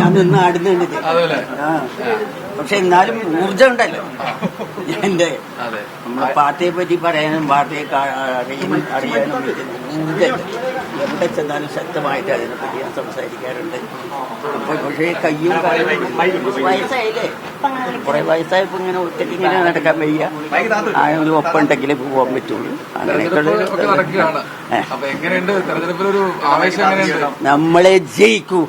ഞാൻ നിന്ന് ആടുന്നുണ്ട്. പക്ഷെ എന്നാലും ഊർജം ഉണ്ടല്ലോ. എന്റെ അതെ. നമ്മളെ പാർട്ടിയെ പറ്റി പറയാനും പാർട്ടിയെ അറിയാനും എവിടെ ചെന്നാലും ശക്തമായിട്ട് അതിനെപ്പറ്റി ഞാൻ സംസാരിക്കാറുണ്ട്. അപ്പൊ പക്ഷേ കയ്യും വയസ്സായില്ലേ? കുറെ വയസ്സായപ്പോ ഇങ്ങനെ ഒറ്റയ്ക്ക് ഇങ്ങനെ നടക്കാൻ വയ്യ. ആയൊരു ഒരു ഒപ്പം ഉണ്ടെങ്കിലേ പോകാൻ പറ്റുള്ളൂ. നമ്മളെ ജയിക്കൂ.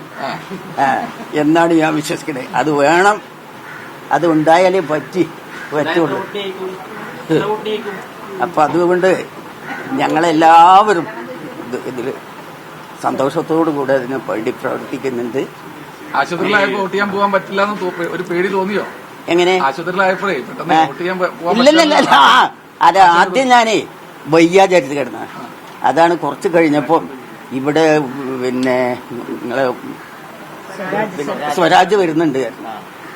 എന്നാണ് ഞാൻ വിശ്വസിക്കുന്നത് അത് വേണം. അത് ഉണ്ടായാലേ പറ്റി. പറ്റുള്ളൂ അപ്പൊ അതുകൊണ്ട് ഞങ്ങളെല്ലാവരും ഇത് ഇതിൽ സന്തോഷത്തോടു കൂടെ അതിന് വേണ്ടി പ്രവർത്തിക്കുന്നുണ്ട്. ആശുപത്രിയിലായപ്പോ വോട്ട് ചെയ്യാൻ പോകാൻ പറ്റില്ല എന്ന് ഒരു പേടി തോന്നിയോ? എങ്ങനെ? ആശുപത്രിയിലായപ്പോഴേ പെട്ടെന്ന് വോട്ട് ചെയ്യാൻ പറ്റില്ല അത് ആദ്യം ഞാനേ വയ്യാചരിച്ച് കിടന്ന അതാണ് കുറച്ച് കഴിഞ്ഞപ്പോ ഇവിടെ പിന്നെ നിങ്ങളെ സ്വരാജ് വരുന്നുണ്ട്.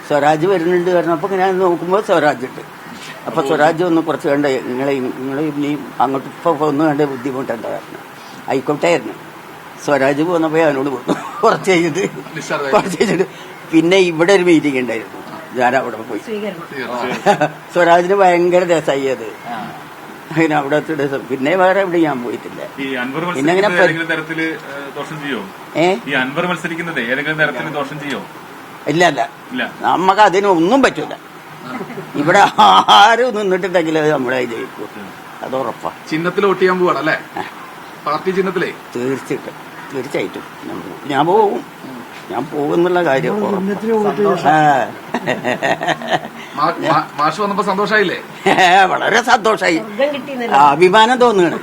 സ്വരാജ് വരുന്നുണ്ട് പറഞ്ഞപ്പോ ഞാൻ നോക്കുമ്പോ സ്വരാജ് ഉണ്ട്. അപ്പൊ സ്വരാജ് ഒന്ന് കുറച്ച് കണ്ട നിങ്ങളെ നിങ്ങൾ ഇനി അങ്ങോട്ട് ഇപ്പൊ ഒന്ന് കണ്ട ബുദ്ധിമുട്ടുണ്ട് കാരണം. ആയിക്കോട്ടെ ആയിരുന്നു സ്വരാജ് പോന്നപ്പോ അവനോട് പോന്നു കുറച്ച് കഴിഞ്ഞിട്ട്. കുറച്ച് കഴിഞ്ഞിട്ട് പിന്നെ ഇവിടെ ഒരു മീറ്റിംഗ് ഉണ്ടായിരുന്നു. ഞാൻ അവിടെ പോയി. സ്വരാജിന് ഭയങ്കര രസമായി അത്. അങ്ങനെ അവിടെ ദിവസം പിന്നെ വേറെ എവിടെ ഞാൻ പോയിട്ടില്ല. പിന്നെ അങ്ങനെ ഏഹ്, ഈ അൻവർ മത്സരിക്കുന്നത് ഏതെങ്കിലും തരത്തിൽ ദോഷം ചെയ്യോ? ഇല്ല ഇല്ല. നമുക്ക് അതിന് ഒന്നും പറ്റൂല. ഇവിടെ ആരും നിന്നിട്ടുണ്ടെങ്കിൽ അത് നമ്മളെ ജയിക്കും അത് ഉറപ്പാ. ചിഹ്നത്തിൽ വോട്ട് ചെയ്യാൻ പോവാണ് അല്ലേ? പാർട്ടി ചിഹ്നത്തിലേ? തീർച്ചയായിട്ടും. തീർച്ചയായിട്ടും. ഞാൻ പോകും. ഞാൻ പോകും ഞാൻ പോകുന്നുള്ള കാര്യം മാഷ് വന്നപ്പോ സന്തോഷായില്ലേ? വളരെ സന്തോഷായി. ആ, അഭിമാനം തോന്നുകയാണ്.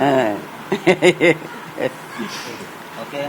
ഓക്കെ.